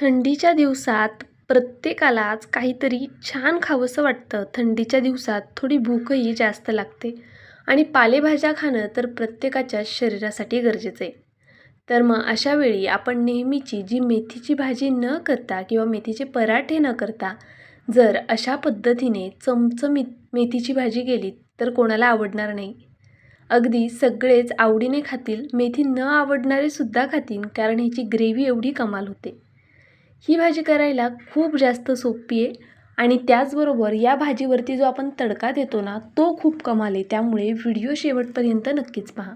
थंडीच्या दिवसात प्रत्येकालाच काहीतरी छान खावंसं वाटतं. थंडीच्या दिवसात थोडी भूकही जास्त लागते. आणि पालेभाज्या खाणं तर प्रत्येकाच्या शरीरासाठी गरजेचं आहे. तर मग अशा वेळी आपण नेहमीची जी मेथीची भाजी न करता किंवा मेथीचे पराठे न करता जर अशा पद्धतीने चमचमीत मेथीची भाजी केली तर कोणाला आवडणार नाही? अगदी सगळेच आवडीने खातील. मेथी न आवडणारे सुद्धा खातील कारण ह्याची ग्रेव्ही एवढी कमाल होते. ही भाजी करायला खूप जास्त सोपी आहे आणि त्याचबरोबर या भाजीवरती जो आपण तडका देतो ना तो खूप कमाल आहे. त्यामुळे व्हिडिओ शेवटपर्यंत नक्कीच पहा.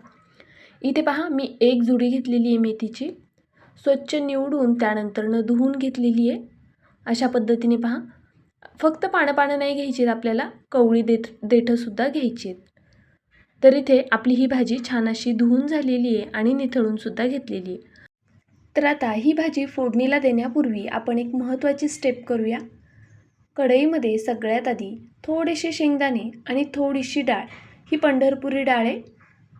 इथे पहा मी एक जुडी घेतलेली आहे मेथीची. स्वच्छ निवडून त्यानंतरनं धुवून घेतलेली आहे. अशा पद्धतीने पहा. फक्त पानं पानं नाही घ्यायची आहेत आपल्याला कवळी देठ देठंसुद्धा घ्यायची आहेत तर इथे आपली ही भाजी छान अशी धुवून झालेली आहे आणि निथळूनसुद्धा घेतलेली आहे. तर आता ही भाजी फोडणीला देण्यापूर्वी आपण एक महत्त्वाची स्टेप करूया. कढईमध्ये सगळ्यात आधी थोडेसे शेंगदाणे आणि थोडीशी डाळ. ही पंढरपुरी डाळ आहे.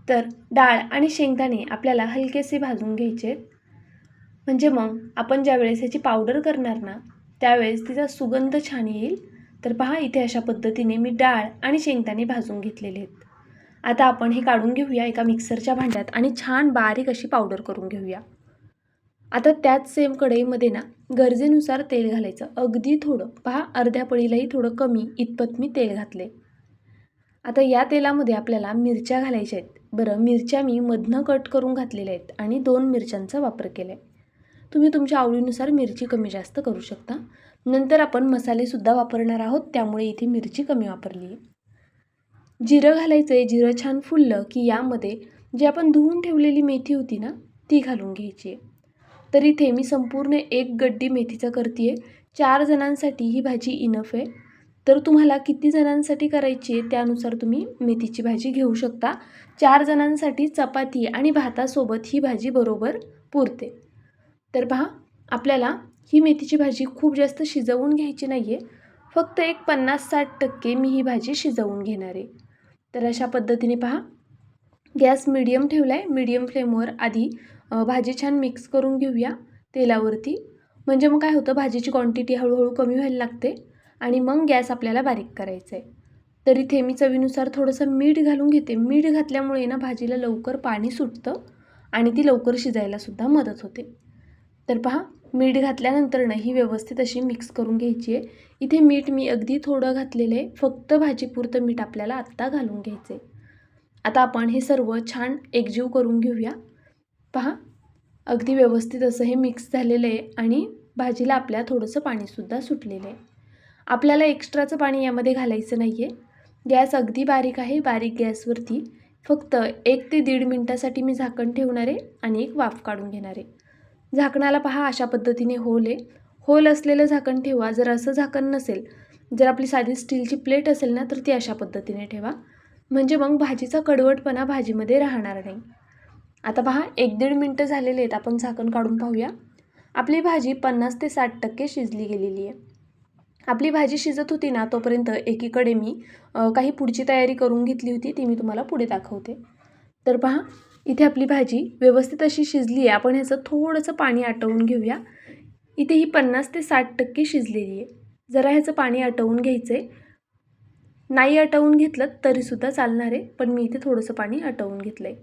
तर डाळ आणि शेंगदाणे आपल्याला हलकेसे भाजून घ्यायचे आहेत. म्हणजे मग आपण ज्या वेळेस ह्याची पावडर करणार ना त्यावेळेस तिचा सुगंध छान येईल. तर पहा इथे अशा पद्धतीने मी डाळ आणि शेंगदाणे भाजून घेतलेले आहेत. आता आपण हे काढून घेऊया एका मिक्सरच्या भांड्यात आणि छान बारीक अशी पावडर करून घेऊया. आता त्याच सेम कढईमध्ये ना गरजेनुसार तेल घालायचं. अगदी थोडं. पहा अर्ध्या पळीलाही थोडं कमी. इतपत मी तेल घातले आता या तेलामध्ये आपल्याला मिरच्या घालायच्या आहेत. बरं मिरच्या मी मधनं कट करून घातलेल्या आहेत आणि दोन मिरच्यांचा वापर केला आहे तुम्ही तुमच्या आवडीनुसार मिरची कमी जास्त करू शकता. नंतर आपण मसालेसुद्धा वापरणार आहोत त्यामुळे इथे मिरची कमी वापरली आहे. जिरं घालायचं आहे जिरं छान फुललं की यामध्ये जी आपण धुवून ठेवलेली मेथी होती ना ती घालून घ्यायची आहे. तर इथे मी संपूर्ण एक गड्डी मेथीचं करते आहे चार जणांसाठी ही भाजी इनफ आहे. तर तुम्हाला किती जणांसाठी करायची आहे त्यानुसार तुम्ही मेथीची भाजी घेऊ शकता. चार जणांसाठी चपाती आणि भातासोबत ही भाजी बरोबर पुरते. तर पहा आपल्याला ही मेथीची भाजी खूप जास्त शिजवून घ्यायची नाही आहे फक्त एक पन्नास साठ टक्के मी ही भाजी शिजवून घेणार आहे. तर अशा पद्धतीने पहा. गॅस मिडियम ठेवला आहे मिडियम फ्लेमवर आधी भाजी छान मिक्स करून घेऊया तेलावरती. म्हणजे मग काय होतं भाजीची क्वांटिटी हळूहळू कमी व्हायला लागते आणि मग गॅस आपल्याला बारीक करायचा आहे तर इथे मी चवीनुसार थोडंसं मीठ घालून घेते. मीठ घातल्यामुळे ना भाजीला लवकर पाणी सुटतं आणि ती लवकर शिजायलासुद्धा मदत होते. तर पहा मीठ घातल्यानंतरनं ही व्यवस्थित अशी मिक्स करून घ्यायची आहे. इथे मीठ मी अगदी थोडं घातलेलं आहे. फक्त भाजीपुरतं मीठ आपल्याला आत्ता घालून घ्यायचं आहे आता आपण हे सर्व छान एकजीव करून घेऊया. पहा. अगदी व्यवस्थित असं हे मिक्स झालेलं आहे आणि भाजीला आपल्या थोडंसं पाणीसुद्धा सुटलेलं आहे. आपल्याला एक्स्ट्राचं पाणी यामध्ये घालायचं नाही आहे गॅस अगदी बारीक आहे बारीक गॅसवरती. फक्त एक ते दीड मिनटासाठी मी झाकण ठेवणार आहे आणि एक वाफ काढून घेणार आहे. झाकणाला पहा अशा पद्धतीने होल आहे. होल असलेलं झाकण ठेवा. जर असं झाकण नसेल जर आपली साधी स्टीलची प्लेट असेल ना तर ती अशा पद्धतीने ठेवा. म्हणजे मग भाजीचा कडवटपणा भाजीमध्ये राहणार नाही. आता पहा एक दीड मिनटं झालेले आहेत आपण झाकण काढून पाहूया. आपली भाजी पन्नास ते साठ टक्के शिजली गेलेली आहे. आपली भाजी शिजत होती ना तोपर्यंत एकीकडे मी काही पुढची तयारी करून घेतली होती ती मी तुम्हाला पुढे दाखवते. तर पहा इथे आपली भाजी व्यवस्थित अशी शिजली आहे. आपण ह्याचं थोडंसं पाणी आटवून घेऊया. इथे ही पन्नास ते साठ टक्के शिजलेली आहे. जरा ह्याचं पाणी आटवून घ्यायचं आहे नाही आटवून घेतलं तरीसुद्धा चालणार आहे पण मी इथे थोडंसं पाणी आटवून घेतलं आहे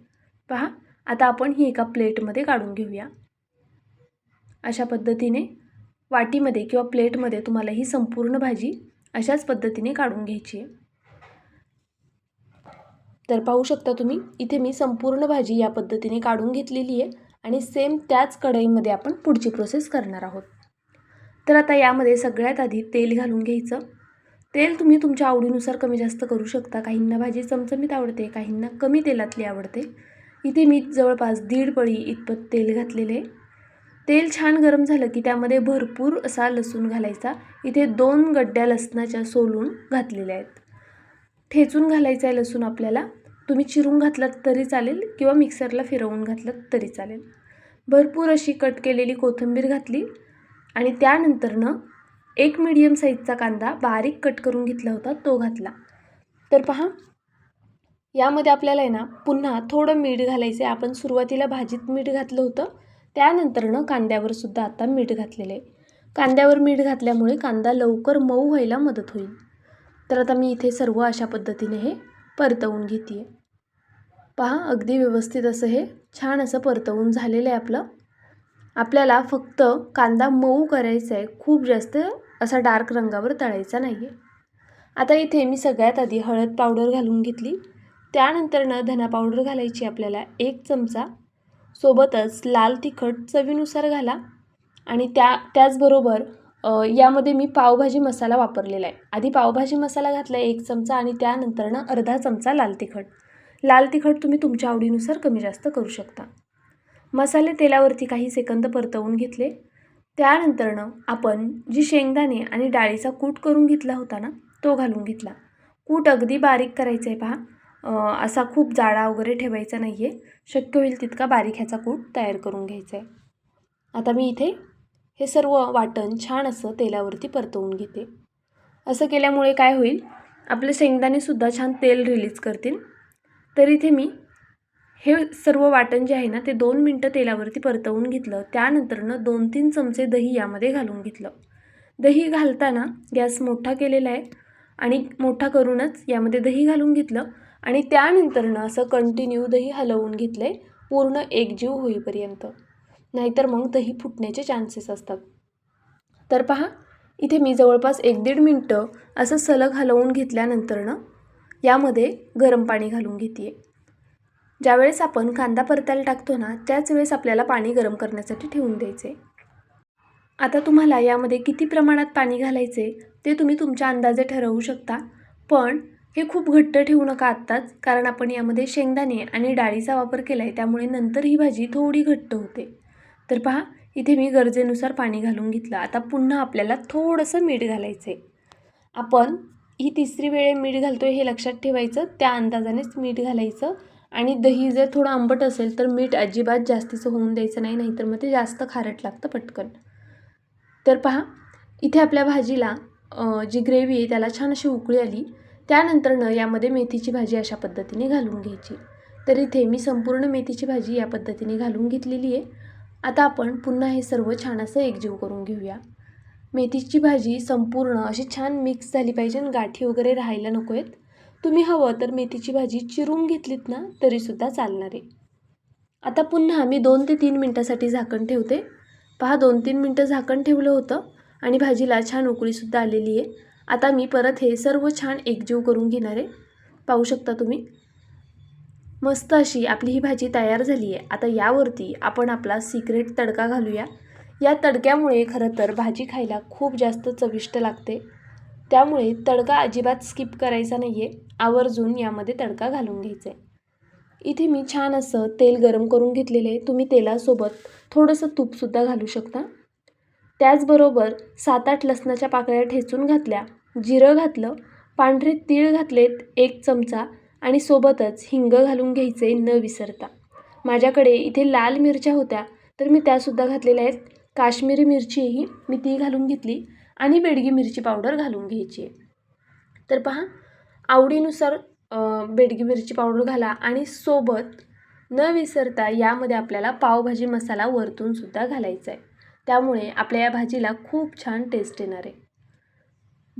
पहा आता आपण ही एका प्लेटमध्ये काढून घेऊया. अशा पद्धतीने वाटीमध्ये किंवा प्लेटमध्ये तुम्हाला ही संपूर्ण भाजी अशाच पद्धतीने काढून घ्यायची आहे. तर पाहू शकता तुम्ही इथे मी संपूर्ण भाजी या पद्धतीने काढून घेतलेली आहे आणि सेम त्याच कढईमध्ये आपण पुढची प्रोसेस करणार आहोत. तर आता यामध्ये सगळ्यात आधी तेल घालून घ्यायचं. तेल तुम्ही तुमच्या आवडीनुसार कमी जास्त करू शकता. काहींना भाजी चमचमीत आवडते काहींना कमी तेलातली आवडते. इथे मी जवळपास दीड पळी इतपत तेल घातलेले. तेल छान गरम झालं की त्यामध्ये भरपूर असा लसूण घालायचा. इथे दोन गड्ड्या लसणाच्या सोलून घातलेल्या आहेत. ठेचून घालायचा आहे लसूण आपल्याला. तुम्ही चिरून घातलात तरी चालेल किंवा मिक्सरला फिरवून घातलात तरी चालेल. भरपूर अशी कट केलेली कोथिंबीर घातली आणि त्यानंतरनं एक मीडियम साईजचा कांदा बारीक कट करून घेतला होता तो घातला. तर पहा यामध्ये आपल्याला आहे ना पुन्हा थोडं मीठ घालायचं आहे आपण सुरुवातीला भाजीत मीठ घातलं होतं. त्यानंतरनं कांद्यावर सुद्धा आता मीठ घातलेलं आहे. कांद्यावर मीठ घातल्यामुळे कांदा लवकर मऊ व्हायला मदत होईल. तर आता मी इथे सर्व अशा पद्धतीने हे परतवून घेते आहे पहा अगदी व्यवस्थित असं हे छान असं परतवून झालेलं आहे आपलं. आपल्याला फक्त कांदा मऊ करायचा आहे खूप जास्त असा डार्क रंगावर तळायचा नाही आहे आता इथे मी सगळ्यात आधी हळद पावडर घालून घेतली. त्यानंतरनं धना पावडर घालायची आपल्याला एक चमचा. सोबतच लाल तिखट चवीनुसार घाला. आणि त्या त्याचबरोबर यामध्ये मी पावभाजी मसाला वापरलेला आहे. आधी पावभाजी मसाला घातला आहे एक चमचा आणि त्यानंतरनं अर्धा चमचा लाल तिखट. लाल तिखट तुम्ही तुमच्या आवडीनुसार कमी जास्त करू शकता. मसाले तेलावरती काही सेकंद परतवून घेतले. त्यानंतरनं आपण जी शेंगदाणे आणि डाळीचा कूट करून घेतला होता ना तो घालून घेतला. कूट अगदी बारीक करायचा आहे पहा. असा खूप जाडा वगैरे ठेवायचा नाही आहे शक्य होईल तितका बारीक ह्याचा कूट तयार करून घ्यायचा आहे आता मी इथे हे सर्व वाटण छान असं तेलावरती परतवून घेते. असं केल्यामुळे काय होईल आपले शेंगदाणेसुद्धा छान तेल रिलीज करतील. तर इथे मी हे सर्व वाटण जे आहे ना ते दोन मिनटं तेलावरती परतवून घेतलं. त्यानंतरनं दोन तीन चमचे दही यामध्ये घालून घेतलं. दही घालताना गॅस मोठा केलेला आहे आणि मोठा करूनच यामध्ये दही घालून घेतलं. आणि त्यानंतरनं असं कंटिन्यू दही हलवून घेतलं आहे पूर्ण एकजीव होईपर्यंत. नाहीतर मग दही फुटण्याचे चान्सेस असतात. तर पहा इथे मी जवळपास एक दीड मिनटं असं सलग हलवून घेतल्यानंतरनं यामध्ये गरम पाणी घालून घेते आहे ज्यावेळेस आपण कांदा परतायला टाकतो ना त्याच वेळेस आपल्याला पाणी गरम करण्यासाठी ठेवून द्यायचे आता तुम्हाला यामध्ये किती प्रमाणात पाणी घालायचे ते तुम्ही तुमच्या अंदाजे ठरवू शकता. पण हे खूप घट्ट ठेवू नका आत्ताच कारण आपण यामध्ये शेंगदाणे आणि डाळीचा वापर केला आहे त्यामुळे नंतर ही भाजी थोडी घट्ट होते. तर पहा इथे मी गरजेनुसार पाणी घालून घेतलं. आता पुन्हा आपल्याला थोडंसं मीठ घालायचं आहे आपण ही तिसरी वेळे मीठ घालतो आहे हे लक्षात ठेवायचं. त्या अंदाजानेच मीठ घालायचं. आणि दही जर थोडं आंबट असेल तर मीठ अजिबात जास्तीचं होऊन द्यायचं नाही नाहीतर मग ते जास्त खारट लागतं पटकन. तर पहा इथे आपल्या भाजीला जी ग्रेव्ही आहे त्याला छान अशी उकळी आली. त्यानंतरनं यामध्ये मेथीची भाजी अशा पद्धतीने घालून घ्यायची. तर इथे मी संपूर्ण मेथीची भाजी या पद्धतीने घालून घेतलेली आहे. आता आपण पुन्हा हे सर्व छान असं एकजीव करून घेऊया. मेथीची भाजी संपूर्ण अशी छान मिक्स झाली पाहिजे आणि गाठी वगैरे राहायला नको आहेत. तुम्ही हवं तर मेथीची भाजी चिरून घेतलीत ना तरीसुद्धा चालणार आहे. आता पुन्हा मी दोन ते तीन मिनटासाठी झाकण ठेवते. पहा दोन तीन मिनटं झाकण ठेवलं होतं आणि भाजीला छान उकळीसुद्धा आलेली आहे. आता मी परत हे सर्व छान एकजीव करून घेणार आहे. पाहू शकता तुम्ही? मस्त अशी आपली ही भाजी तयार झाली आहे आता यावरती आपण आपला सिक्रेट तडका घालूया. या तडक्यामुळे खरं तर भाजी खायला खूप जास्त चविष्ट लागते. त्यामुळे तडका अजिबात स्किप करायचा नाही आहे आवर्जून यामध्ये तडका घालून घ्यायचा आहे इथे मी छान असं तेल गरम करून घेतलेले आहे. तुम्ही तेलासोबत थोडंसं तूपसुद्धा घालू शकता. त्याचबरोबर सात आठ लसणाच्या पाकळ्या ठेचून घातल्या. जिरं घातलं पांढरे तीळ घातलेत एक चमचा आणि सोबतच हिंग घालून घ्यायचे न विसरता. माझ्याकडे इथे लाल मिरच्या होत्या तर मी त्यासुद्धा घातलेल्या आहेत. काश्मीरी मिरचीही मी ती घालून घेतली आणि बेडगी मिरची पावडर घालून घ्यायची आहे. तर पहा आवडीनुसार बेडगी मिरची पावडर घाला आणि सोबत न विसरता यामध्ये आपल्याला पावभाजी मसाला वरतून सुद्धा घालायचा आहे. त्यामुळे आपल्या या भाजीला खूप छान टेस्ट येणार आहे.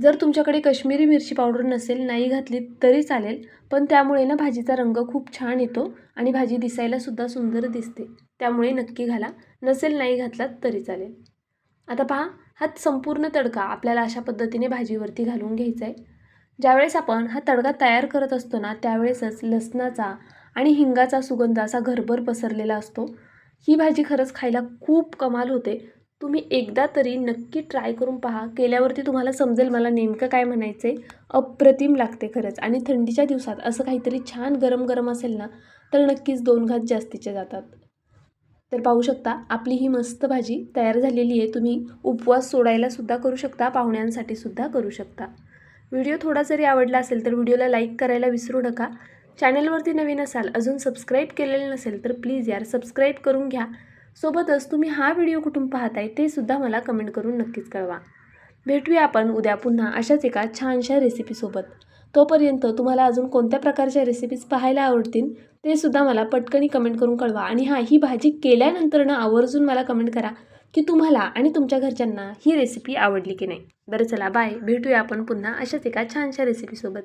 जर तुमच्याकडे कश्मीरी मिरची पावडर नसेल नाही घातली तरी चालेल पण त्यामुळे ना भाजीचा रंग खूप छान येतो आणि भाजी दिसायला सुद्धा सुंदर दिसते. त्यामुळे नक्की घाला नसेल नाही घातलात तरी चालेल. आता पहा हा संपूर्ण तडका आपल्याला अशा पद्धतीने भाजीवरती घालून घ्यायचा आहे ज्यावेळेस आपण हा तडका तयार करत असतो ना त्यावेळेसच लसणाचा आणि हिंगाचा सुगंध असा घरभर पसरलेला असतो. ही भाजी खरंच खायला खूप कमाल होते. तुम्ही एकदा तरी नक्की ट्राय करून पहा. केल्यावरती तुम्हाला समजेल मला नेमकं काय म्हणायचं आहे अप्रतिम लागते खरंच. आणि थंडीच्या दिवसात असं काहीतरी छान गरम गरम असेल ना तर नक्कीच दोन घात जास्तीचे जातात. तर पाहू शकता आपली ही मस्त भाजी तयार झालेली आहे. तुम्ही उपवास सोडायला सुद्धा करू शकता पाहुण्यांसाठी सुद्धा करू शकता. व्हिडिओ थोडा जरी आवडला असेल तर व्हिडिओला लाईक करायला विसरू नका. चॅनलवरती नवीन असाल अजून सबस्क्राईब केलेलं नसेल तर प्लीज यार सबस्क्राईब करून घ्या. सोबतच तुम्ही हा व्हिडिओ कुठून पाहताय ते सुद्धा मला कमेंट करून नक्कीच कळवा. भेटूया आपण उद्या पुन्हा अशाच एका छानशा रेसिपीसोबत तोपर्यंत तुम्हाला अजून कोणत्या प्रकारच्या रेसिपीज पाहायला आवडतील ते सुद्धा मला पटकनी कमेंट करून कळवा. आणि हां ही भाजी केल्यानंतर ना आवर्जून मला कमेंट करा की तुम्हाला आणि तुमच्या घरच्यांना ही रेसिपी आवडली की नाही. बरं चला बाय भेटूया आपण पुन्हा अशाच एका छानशा रेसिपीसोबत